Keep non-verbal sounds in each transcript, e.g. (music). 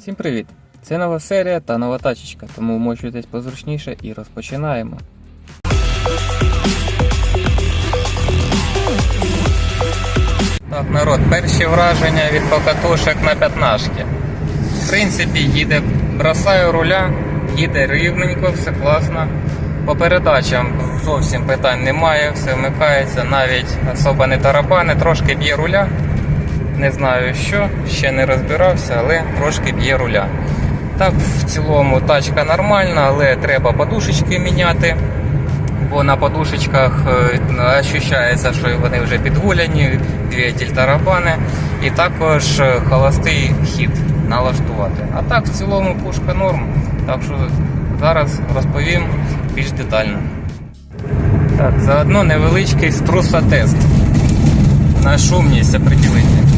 Всім привіт! Це нова серія та нова тачечка, тому вмочуйтесь позручніше і розпочинаємо. Так, народ, перші враження від покатушок на п'ятнашки. В принципі, їде, бросаю руля, їде рівненько, все класно. По передачам зовсім питань немає, все вмикається, навіть особо не тарабани, трошки б'є руля. Не знаю що, ще не розбирався, але трошки б'є руля. Так, в цілому тачка нормальна, але треба подушечки міняти. Бо на подушечках е, ощущається, що вони вже підгуляні, двигатель тарабани, і також е, холостий хід налаштувати. А так, в цілому пушка норм. Так що зараз розповім більш детально. Так, заодно невеличкий струсотест. На шумність определити.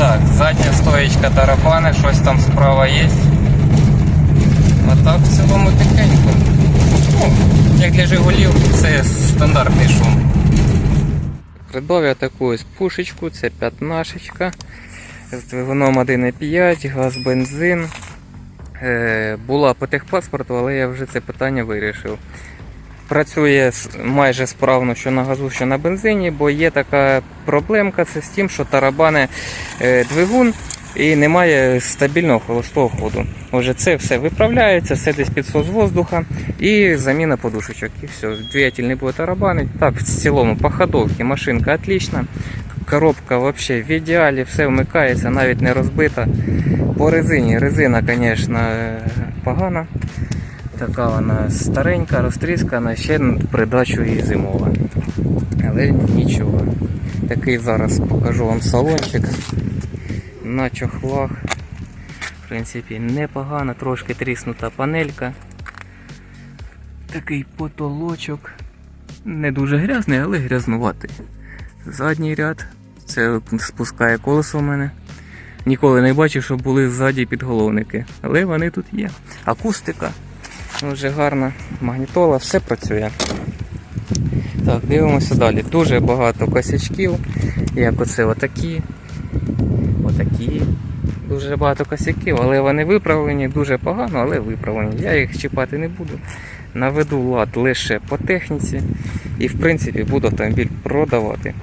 Так, задня стоєчка тарабани, щось там справа є. А так в цілому тихенько. Ну, як для Жигулів, це стандартний шум. Придбав я таку ось пушечку, це п'ятнашечка з двигуном 1,5, газ, бензин. Е, була по техпаспорту, але я вже це питання вирішив. Працює майже справно, що на газу, що на бензині, бо є така проблемка це з тим, що тарабани е, двигун і немає стабільного холостого ходу. Отже, це все виправляється, все десь підсос воздуха і заміна подушечок. І все, двигатель не буде тарабанить. Так, в цілому по ходовці машинка отлічна. Коробка взагалі в ідеалі, все вмикається, навіть не розбита. По резині, резина, звісно, погана. Така вона старенька, розтріскана, ще придачу і зимова. Але нічого. Такий зараз покажу вам салончик на чохлах. В принципі, непогано, трошки тріснута панелька. Такий потолочок. Не дуже грязний, але грязнуватий. Задній ряд. Це спускає колесо в мене. Ніколи не бачив, щоб були ззаді підголовники. Але вони тут є. Акустика. Дуже гарна. Магнітола, все працює. Так, дивимося далі. Дуже багато косячків. Як оце отакі. Отакі. Дуже багато косяків, але вони виправлені дуже погано, але виправлені. Я їх чіпати не буду. Наведу лад лише по техніці і в принципі буду автомобіль продавати.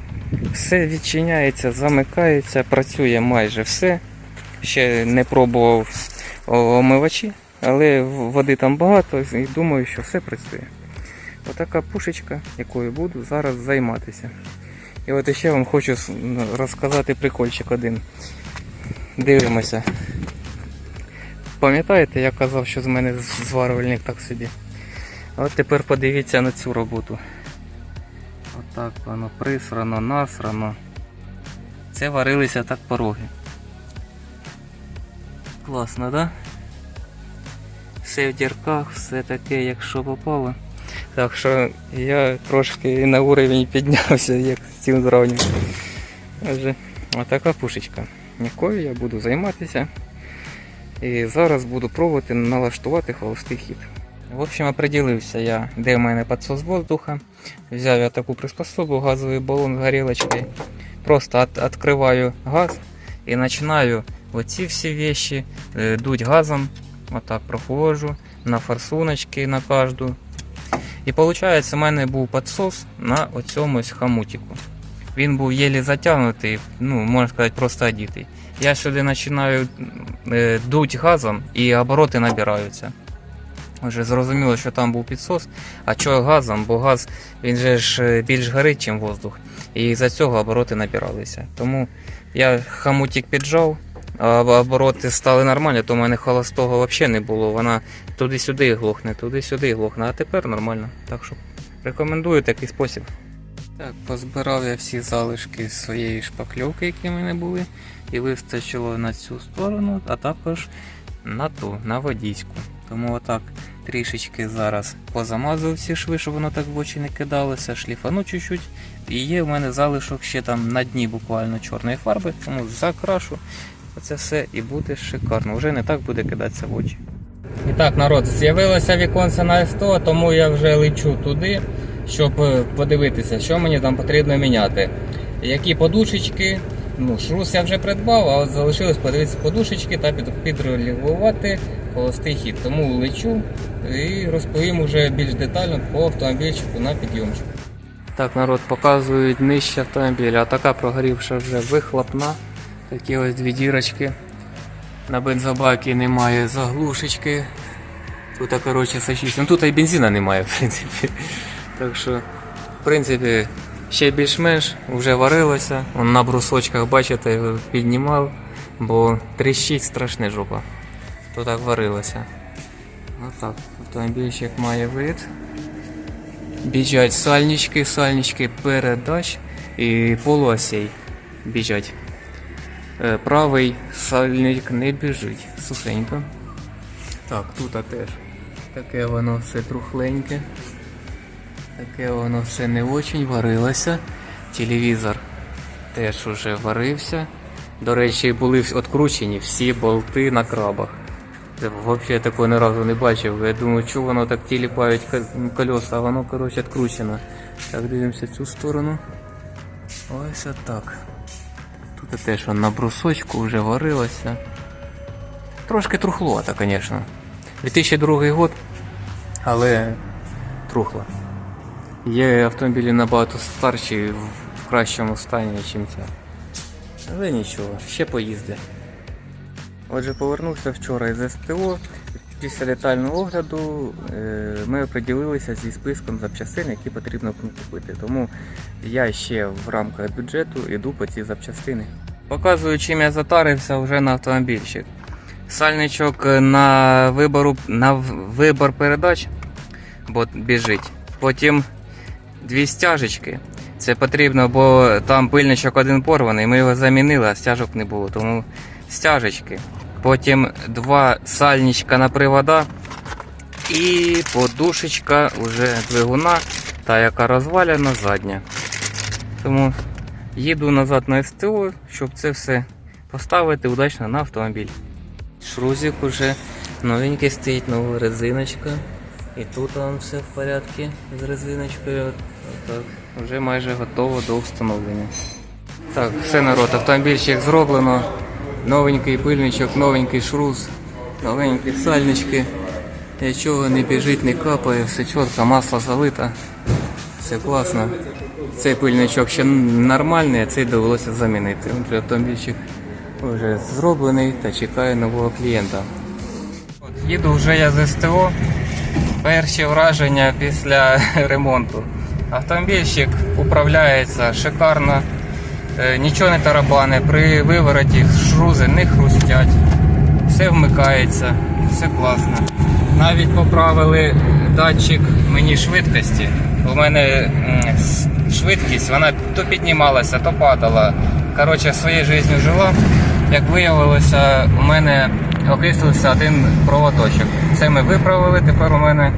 Все відчиняється, замикається, працює майже все. Ще не пробував омивачі, але води там багато і думаю, що все працює. Отака пушечка, якою буду зараз займатися. І от ще вам хочу розказати прикольчик один. Дивимося. Пам'ятаєте, я казав, що з мене зварювальник так собі. От тепер подивіться на цю роботу. Отак воно присрано, насрано. Це варилися так пороги. Класно, да? Все в дірках, все таке, якщо попало. Так що я трошки на уровень піднявся, як з цим зравнюю. Отже, отака пушечка, якою я буду займатися. І зараз буду пробувати налаштувати холостий хід. В общем, определився я, де в мене підсос воздуха. Взяв я таку приспособу, газовий балон з горілочкою. Просто відкриваю газ і починаю оці всі вещи е, дуть газом. Отак проходжу на форсуночки на кожну. І виходить, у мене був підсос на оцьому ось хомутику. Він був єлі затягнутий, ну, можна сказати, просто одітий. Я сюди починаю е, дуть газом і обороти набираються. Вже зрозуміло, що там був підсос. А чого газом? Бо газ він же ж е, більш горить, ніж воздух. І за цього обороти набиралися. Тому я хамутик піджав, а обороти стали нормальні, то в мене холостого взагалі не було. Вона туди-сюди глохне, туди-сюди глохне, а тепер нормально. Так що рекомендую такий спосіб. Так, позбирав я всі залишки своєї шпакльовки, які в мене були, і вистачило на цю сторону, а також на ту, на водійську. Тому отак трішечки зараз позамазав всі шви, щоб воно так в очі не кидалося, шліфану чуть-чуть. І є в мене залишок ще там на дні буквально чорної фарби, тому закрашу це все і буде шикарно. Вже не так буде кидатися в очі. І так, народ, з'явилося віконце на СТО, тому я вже лечу туди, щоб е, подивитися, що мені там потрібно міняти. Які подушечки, Ну, шрус я вже придбав, а от залишилось подивитися подушечки та під- підрегулювати холостий хід. Тому лечу і розповім уже більш детально по автомобільчику на підйомчику. Так, народ показують нижче автомобіля. А така прогорівша вже вихлопна. Такі ось дві дірочки. На бензобакі немає заглушечки. Тут, коротше, сочись. Ну тут і бензина немає, (laughs) в принципі. Так що, в принципі, ще більш-менш вже варилося. Вон на брусочках, бачите, піднімав, бо тріщить страшне жопа. То так варилося. Отак, автомобільчик має вид. Біжать сальнички, сальнички передач і полуосей біжать. Е, Правий сальник не біжить, сухенько. Так, тут теж таке воно все трухленьке. Таке воно все не очень варилося. Телевізор теж уже варився. До речі, були відкручені всі болти на крабах. Взагалі я такого ні разу не бачив. Я думаю, чого воно так тіліпають колеса, а воно, коротше, відкручено. Так, дивимося цю сторону. Ось отак. Тут теж вон на брусочку вже варилося. Трошки трухловато, звісно. 2002 год, але трухло. Є автомобілі набагато старші в кращому стані, ніж це. Але нічого, ще поїзди. Отже, повернувся вчора із СТО. Після детального огляду е, ми оприділилися зі списком запчастин, які потрібно купити. Тому я ще в рамках бюджету йду по ці запчастини. Показую, чим я затарився вже на автомобільчик. Сальничок на, вибору, на вибор передач, бо біжить. Потім дві стяжечки. Це потрібно, бо там пильничок один порваний, ми його замінили, а стяжок не було, тому стяжечки. Потім два сальничка на привода і подушечка уже двигуна, та яка розваляна задня. Тому їду назад на СТО, щоб це все поставити удачно на автомобіль. Шрузик уже новенький стоїть, нова резиночка. І тут там все в порядку з резиночкою. Так, вже майже готово до встановлення. Так, все народ, автомобільчик зроблено. Новенький пильничок, новенький шрус, новенькі сальнички. Нічого не біжить, не капає, все чітко, масло залито. Все класно. Цей пильничок ще нормальний, а цей довелося замінити. Автомобільчик вже зроблений та чекає нового клієнта. От, їду вже я з СТО. Перші враження після (laughs) ремонту. Автомобільщик управляється шикарно, нічого не тарабане, при вивороті шрузи не хрустять, все вмикається, все класно. Навіть поправили датчик мені швидкості. У мене швидкість, вона то піднімалася, то падала. Коротше, своєю життю жила. Як виявилося, у мене окислився один проводочок. Це ми виправили, тепер у мене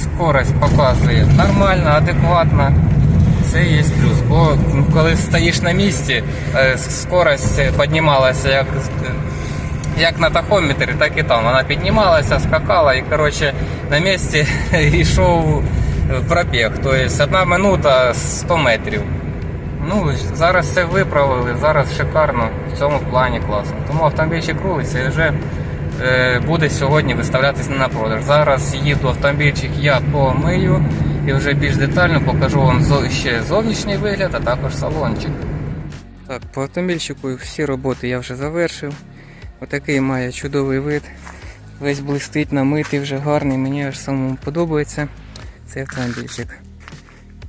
скорость показує нормально, адекватно. Це є плюс. Бо коли стоїш на місці, е, скорость піднімалася як, як на тахометрі, так і там. Вона піднімалася, скакала і коротше на місці (laughs) йшов пробіг. Тобто одна минута 100 метрів. Ну, зараз це виправили, зараз шикарно, в цьому плані класно. Тому автомобільчик рулиться і вже е, буде сьогодні виставлятися на продаж. Зараз їду автомобільчик, я помию і вже більш детально покажу вам ще зовнішній вигляд, а також салончик. Так, по автомобільчику всі роботи я вже завершив. Отакий має чудовий вид. Весь блистить, намитий, вже гарний, мені аж самому подобається цей автомобільчик.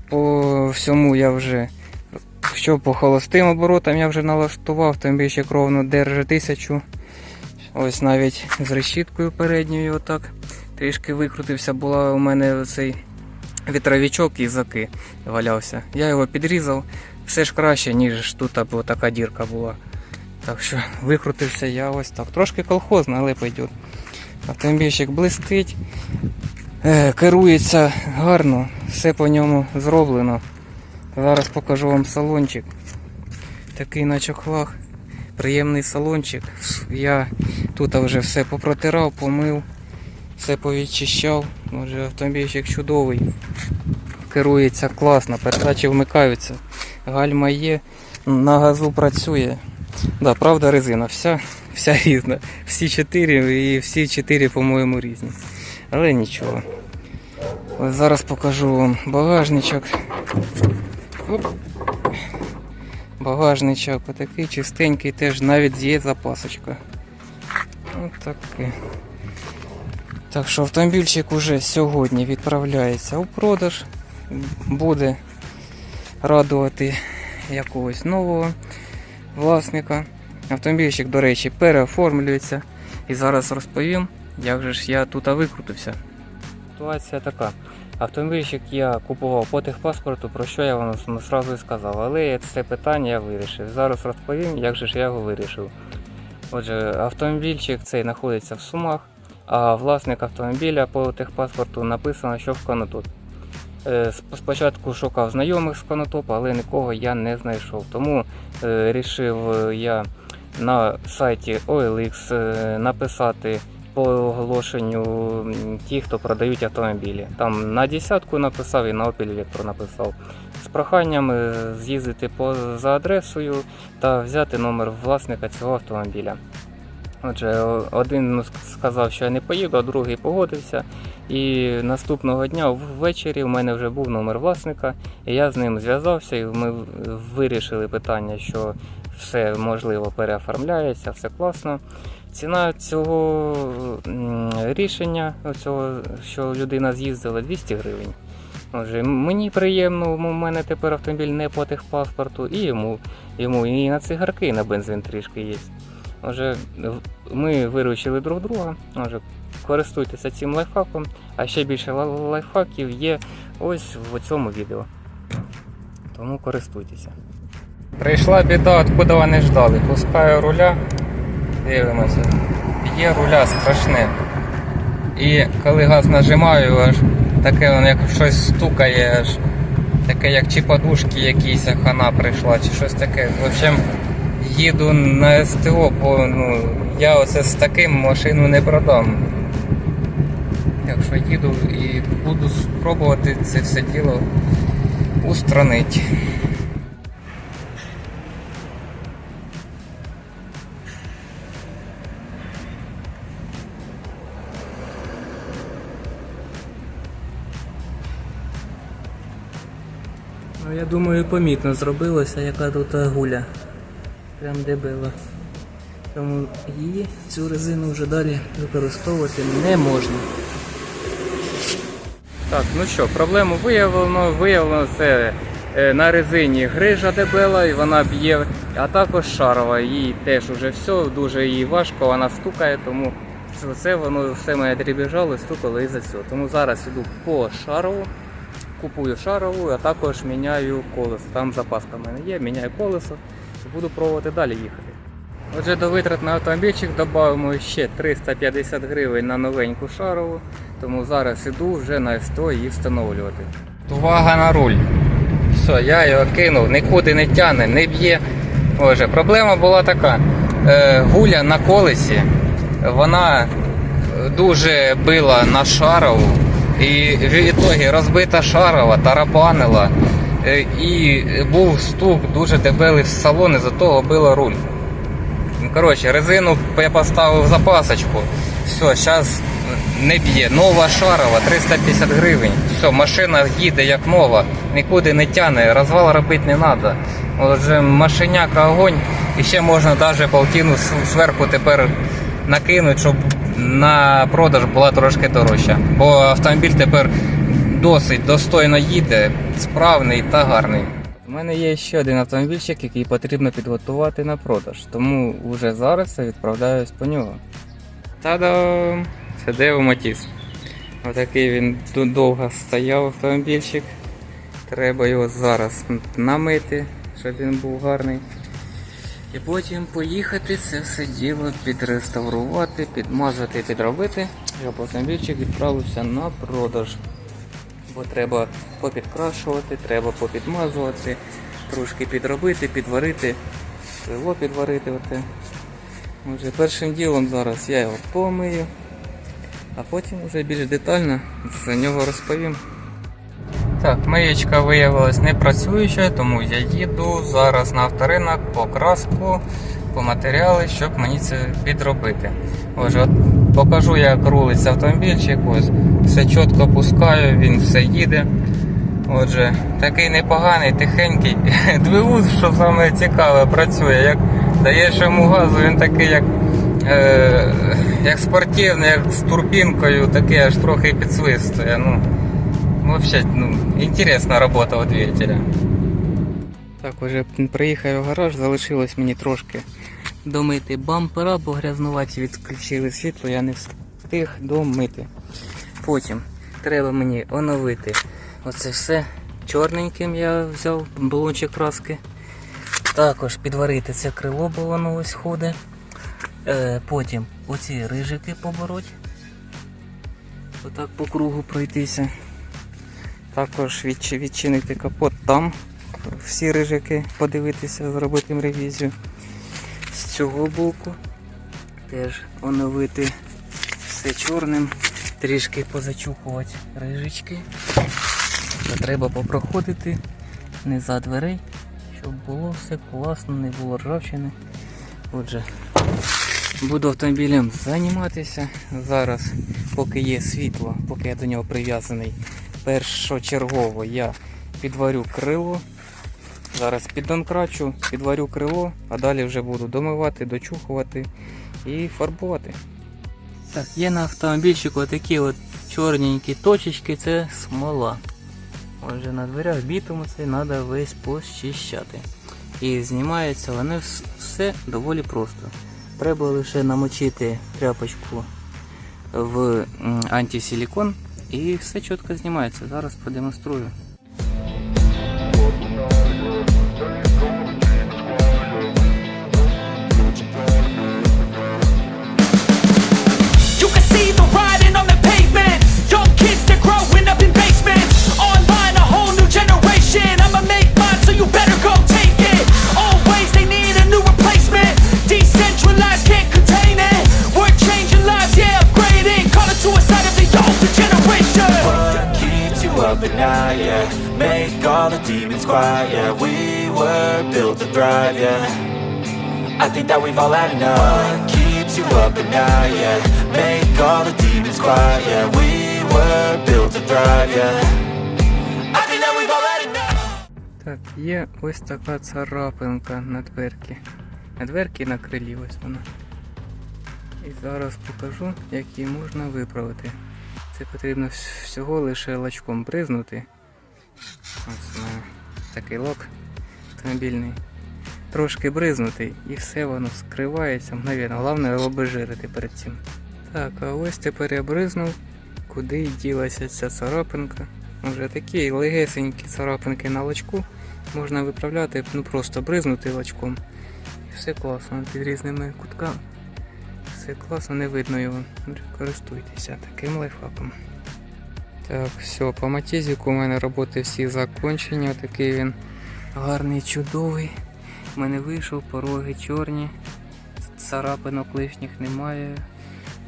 По всьому я вже що по холостим оборотам я вже налаштував, автомобільчик ровно держить тисячу. Ось навіть з решіткою передньою отак. Трішки викрутився, була у мене цей вітровичок і заки валявся. Я його підрізав, все ж краще, ніж тут або така дірка була. Так що викрутився я ось так. Трошки колхозно, але пойде. Автомобільчик блистить, е, керується гарно, все по ньому зроблено. Зараз покажу вам салончик. Такий на чохлах. Приємний салончик. Я тут вже все попротирав, помив, все повідчищав. Отже, автомобільчик чудовий. Керується класно, передачі вмикаються. Гальма є, на газу працює. Да, правда, резина вся, вся різна. Всі чотири і всі чотири, по-моєму, різні. Але нічого. Ось зараз покажу вам багажничок. Оп. Багажничок отакий чистенький, теж навіть є запасочка. Таке. Так що автомобільчик уже сьогодні відправляється у продаж. Буде радувати якогось нового власника. Автомобільчик, до речі, переоформлюється. І зараз розповім, як же ж я тут викрутився. Ситуація така. Автомобільчик я купував по техпаспорту, про що я вам одразу і сказав. Але це питання я вирішив. Зараз розповім, як же ж я його вирішив. Отже, автомобільчик цей знаходиться в Сумах, а власник автомобіля по техпаспорту написано, що в Конотоп. Е, Спочатку шукав знайомих з Конотопа, але нікого я не знайшов. Тому е, рішив е, я на сайті OLX е, написати по оголошенню ті, хто продають автомобілі. Там на десятку написав і на Opel Vectra написав. З проханням з'їздити за адресою та взяти номер власника цього автомобіля. Отже, один ну, сказав, що я не поїду, а другий погодився. І наступного дня ввечері в мене вже був номер власника, і я з ним зв'язався, і ми вирішили питання, що все можливо переоформляється, все класно. Ціна цього рішення, цього, що людина з'їздила, 200 гривень. Отже, мені приємно, у мене тепер автомобіль не по техпаспорту, і йому, йому і на цигарки, і на бензин трішки є. Отже, в- ми виручили друг друга. Отже, користуйтеся цим лайфхаком, а ще більше лайфхаків є ось в цьому відео. Тому користуйтеся. Прийшла біда, откуда вони ждали. Пускаю руля, дивимося. Є руля страшне. І коли газ нажимаю, аж таке воно як щось стукає, аж таке як чи подушки якісь, хана прийшла, чи щось таке. В общем, їду на СТО, бо ну, я оце з таким машину не продам. Так що їду і буду спробувати це все діло устранити. Ну, я думаю, помітно зробилося, яка тут гуля. Прям дебила. Тому її, цю резину вже далі використовувати не можна. Так, ну що, проблему виявлено. Виявлено це е, на резині грижа дебела і вона б'є, а також шарова. Їй теж уже все, дуже їй важко, вона стукає, тому це, воно все мене дрібіжало стукало і за цього. Тому зараз іду по шарову, купую шарову, а також міняю колесо. Там запаска в мене є, міняю колесо буду пробувати далі їхати. Отже, до витрат на автомобільчик додамо ще 350 гривень на новеньку шарову, тому зараз іду вже на СТО її встановлювати. Увага на руль. Все, я його кинув, нікуди не тягне, не б'є. Отже, проблема була така. Е, гуля на колесі, вона дуже била на шарову, і в ітогі розбита шарова, тарабанила. Е, і був стук дуже дебелий в салон, і за того била руль. Ну, коротше, резину я поставив запасочку. Все, зараз не б'є. Нова шарова, 350 гривень. Все, машина їде як нова, нікуди не тяне, розвал робити не треба. Отже, машиняка огонь. І ще можна навіть полтину зверху тепер накинути, щоб на продаж була трошки дорожча. Бо автомобіль тепер досить достойно їде, справний та гарний. У мене є ще один автомобільчик, який потрібно підготувати на продаж, тому вже зараз я відправляюсь по нього. Та-дам! Це Део Матіс. Отакий він довго стояв автомобільчик. Треба його зараз намити, щоб він був гарний. І потім поїхати це все діло підреставрувати, підмазати, підробити, щоб автомобільчик відправився на продаж. Бо треба попідкрашувати, треба попідмазувати, трошки підробити, підварити, крило підварити. Оте. Отже, першим ділом зараз я його помию, а потім вже більш детально за нього розповім. Так, миєчка виявилась не працююча, тому я їду зараз на авторинок по краску, по матеріали, щоб мені це підробити. Отже, от покажу, як рулиться автомобільчик. Ось все чітко пускаю, він все їде. Отже, такий непоганий, тихенький. (laughs) Двигун, що саме цікаве, працює. Як даєш йому газу, він такий, як, е, як спортивний, як з турбінкою, такий аж трохи підсвистує. Ну, Вообще, ну, интересная робота у двигателя. Так, уже приїхав в гараж, залишилось мені трошки домити бампера, бо грязнуваті відключили світло, я не встиг домити. Потім треба мені оновити оце все. Чорненьким я взяв балончик краски. Також підварити це крило, бо воно ось ходить. Е, потім оці рижики побороть. Отак по кругу пройтися. Також відчинити капот там, всі рижики подивитися, зробити ревізію. З цього боку теж оновити все чорним, трішки позачухувати рижички. Та треба попроходити не за дверей, щоб було все класно, не було ржавчини. Отже, буду автомобілем займатися. Зараз, поки є світло, поки я до нього прив'язаний, першочергово я підварю крило. Зараз піддонкрачу, підварю крило, а далі вже буду домивати, дочухувати і фарбувати. Так, є на автомобільчику такі от чорненькі точечки, це смола. Отже, на дверях бітуму це треба весь почищати. І знімається вони все доволі просто. Треба лише намочити тряпочку в антисилікон і все чітко знімається. Зараз продемонструю. Keeps you night, yeah Make all the demons quiet, yeah We were built to thrive, yeah I think that we've all had enough What keeps you up at night, yeah Make all the demons quiet, yeah We were built to thrive, yeah Так, є ось така царапинка на дверці. На дверці і на крилі ось вона. І зараз покажу, як її можна виправити. Це потрібно всього лише лачком бризнути. Ось у мене такий лак автомобільний. Трошки бризнути і все воно скривається мгновенно. Головне його обезжирити перед цим. Так, а ось тепер я бризнув, куди ділася ця царапинка. Вже такі легесенькі царапинки на лачку можна виправляти, ну просто бризнути лачком. І все класно під різними кутками. Все класно, не видно його. Користуйтеся таким лайфхаком. Так, все, по матізіку у мене роботи всі закончені. Отакий він гарний, чудовий. У мене вийшов, пороги чорні, царапинок лишніх немає.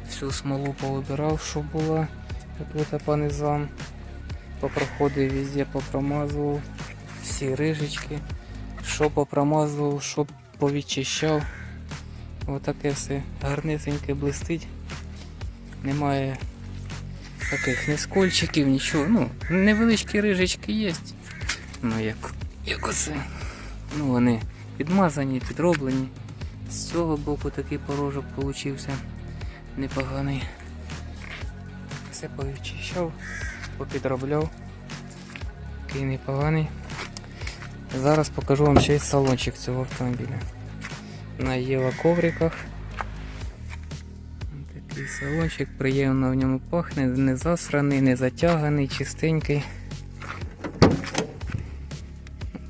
Всю смолу повибирав, що була. Тут по. Попроходив везде, попромазував. Всі рижечки. Що попромазував, що повідчищав. Отаке все гарнесеньке блистить. Немає таких ні скольчиків, нічого. Ну, невеличкі рижечки є. Ну як, як оце. Ну вони підмазані, підроблені. З цього боку такий порожок получився непоганий. Все повідчищав, попідробляв. Такий непоганий. Зараз покажу вам ще й салончик цього автомобіля. На Єва ковриках. Такий салончик, приємно в ньому пахне, не засраний, не затяганий, чистенький.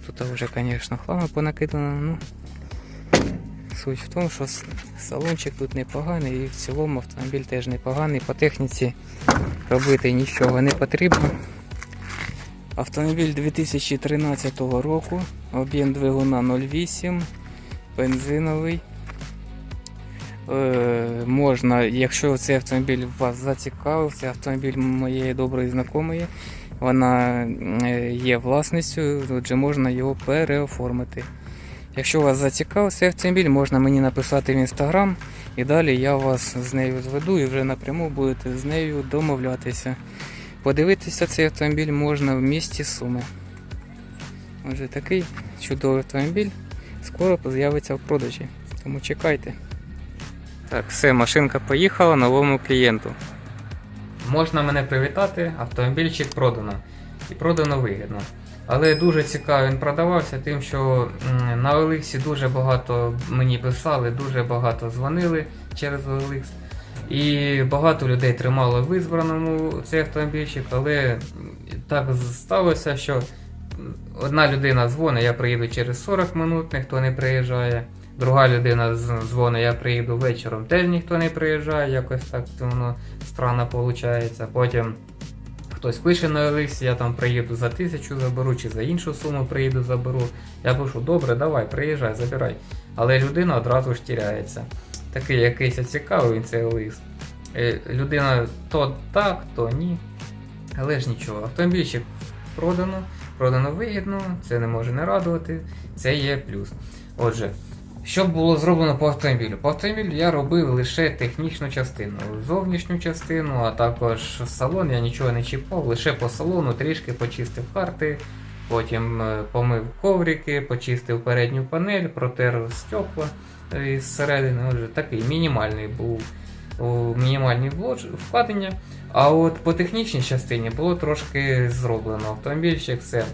Тут вже, звісно, хлама понакидано, ну. Суть в тому, що салончик тут непоганий і в цілому автомобіль теж непоганий. По техніці робити нічого не потрібно. Автомобіль 2013 року, об'єм двигуна 0,8, бензиновий. Е, можна, якщо цей автомобіль вас зацікавив, це автомобіль моєї доброї знайомої, вона е, є власністю, отже можна його переоформити. Якщо вас зацікавив цей автомобіль, можна мені написати в інстаграм, і далі я вас з нею зведу і вже напряму будете з нею домовлятися. Подивитися цей автомобіль можна в місті Суми. Отже, такий чудовий автомобіль скоро з'явиться в продажі. Тому чекайте. Так, все, машинка поїхала новому клієнту. Можна мене привітати, автомобільчик продано. І продано вигідно. Але дуже цікаво він продавався тим, що на Олексі дуже багато мені писали, дуже багато дзвонили через OLX. І багато людей тримало в визбраному цей автомобільчик, але так сталося, що одна людина дзвонить, я приїду через 40 минут, ніхто не приїжджає. Друга людина дзвонить, я приїду вечором, теж ніхто не приїжджає, якось так воно странно виходить. Потім хтось пише на Еликсі, я там приїду за тисячу заберу, чи за іншу суму приїду заберу. Я пишу, добре, давай, приїжджай, забирай. Але людина одразу ж тіряється. Такий якийсь цікавий цей Еликс. Е, Людина то так, то ні. Але ж нічого, автомобільчик продано, продано вигідно, це не може не радувати, це є плюс. Отже, що було зроблено по автомобілю? По автомобілю я робив лише технічну частину, зовнішню частину, а також салон я нічого не чіпав, лише по салону трішки почистив карти, потім е, помив коврики, почистив передню панель, протер стекла е, із середини. Отже, такий мінімальний був о, мінімальні вкладення. А от по технічній частині було трошки зроблено. Автомобільчик це,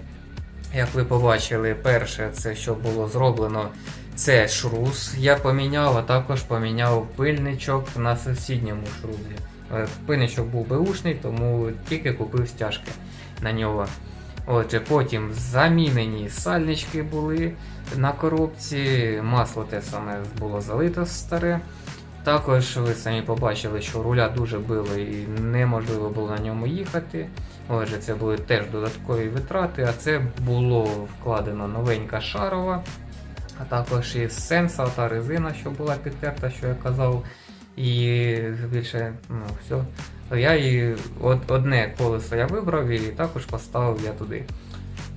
як ви побачили, перше, це що було зроблено, це шрус. Я поміняв, а також поміняв пильничок на сусідньому шрузі. Е, Пильничок був беушний, тому тільки купив стяжки на нього. Отже, потім замінені сальнички були на коробці, масло те саме було залито старе. Також ви самі побачили, що руля дуже било і неможливо було на ньому їхати. Отже, це були теж додаткові витрати, а це було вкладено новенька шарова, а також і сенса, та резина, що була підтерта, що я казав. І більше, ну, все. Я од- одне колесо я вибрав і також поставив я туди.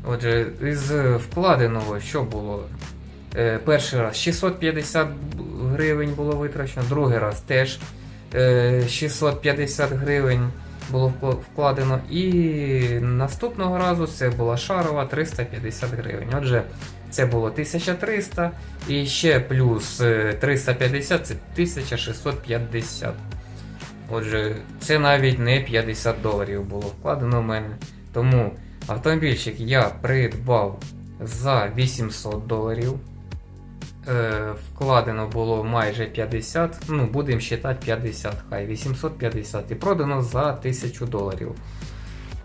Отже, із вкладеного що було? Е, перший раз 650 гривень було витрачено, другий раз теж е, 650 гривень було вкладено. І наступного разу це була шарова 350 гривень. Отже, це було 1300 і ще плюс е, 350 це 1650. Отже, це навіть не 50 доларів було вкладено в мене. Тому автомобільчик я придбав за 800 доларів. Е, вкладено було майже 50, ну будемо вважати 50, хай 850 і продано за 1000 доларів.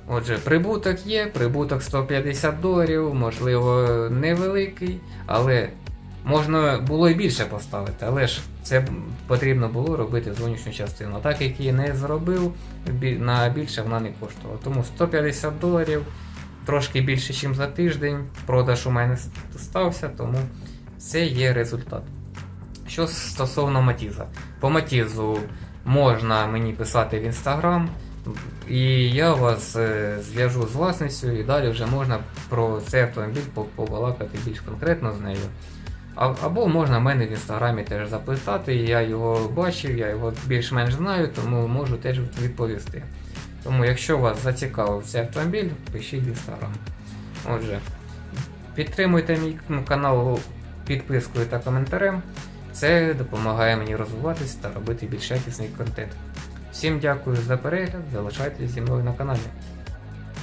Отже, прибуток є, прибуток 150 доларів, можливо, невеликий, але можна було і більше поставити, але ж це потрібно було робити зовнішню частину. А так як її не зробив, на більше вона не коштувала. Тому 150 доларів, трошки більше, ніж за тиждень. Продаж у мене стався, тому це є результат. Що стосовно Матіза. По Матізу можна мені писати в інстаграм, і я вас е, зв'яжу з власністю, і далі вже можна про цей автомобіль побалакати більш конкретно з нею. Або можна мене в інстаграмі теж запитати, я його бачив, я його більш-менш знаю, тому можу теж відповісти. Тому, якщо вас зацікавив цей автомобіль, пишіть в інстаграм. Отже, підтримуйте мій канал підпискою та коментарем. Це допомагає мені розвиватись та робити більш якісний контент. Всім дякую за перегляд, залишайтесь зі мною на каналі.